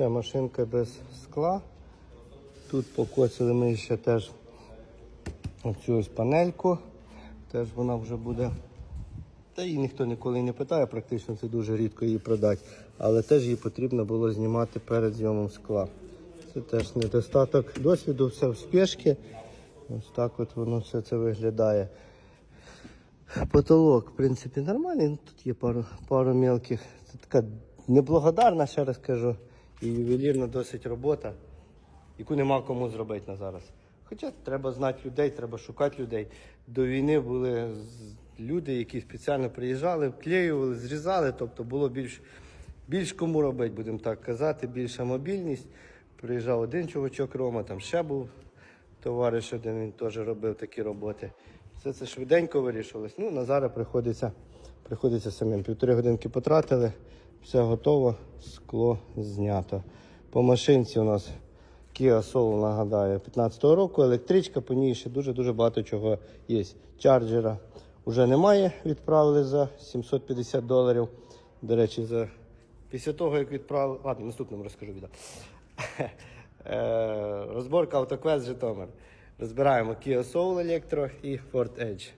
Це машинка без скла. Тут покоцали ми ще теж оцю ось панельку. Теж вона вже буде. Та її ніхто ніколи не питає, практично це дуже рідко її продати. Але теж її потрібно було знімати перед зйомом скла. Це теж недостаток досвіду, все в спешці. Ось так от воно все це виглядає. Потолок, в принципі, нормальний. Тут є пару, пару мелких. Це така неблагодарна, ще раз кажу, і ювелірна досить робота, яку нема кому зробити на зараз. Хоча треба знати людей, треба шукати людей. До війни були люди, які спеціально приїжджали, вклеювали, зрізали, тобто було більш, більш кому робити, будемо так казати, більша мобільність. Приїжджав один чувачок Рома, там ще був товариш один, він теж робив такі роботи. Все це швиденько вирішувалось. Ну, на зараз приходиться, приходиться самим. Півтори годинки потратили, все готово, скло знято. По машинці у нас Kia Soul, нагадаю, 15-го року, електричка, по ній ще дуже-дуже багато чого є. Чарджера вже немає, відправили за 750 доларів. До речі, за... після того, як відправили. Ладно, наступному розкажу відео. Е, Розборка автоквест Житомир. Розбираємо Kia Soul Electro і Ford Edge.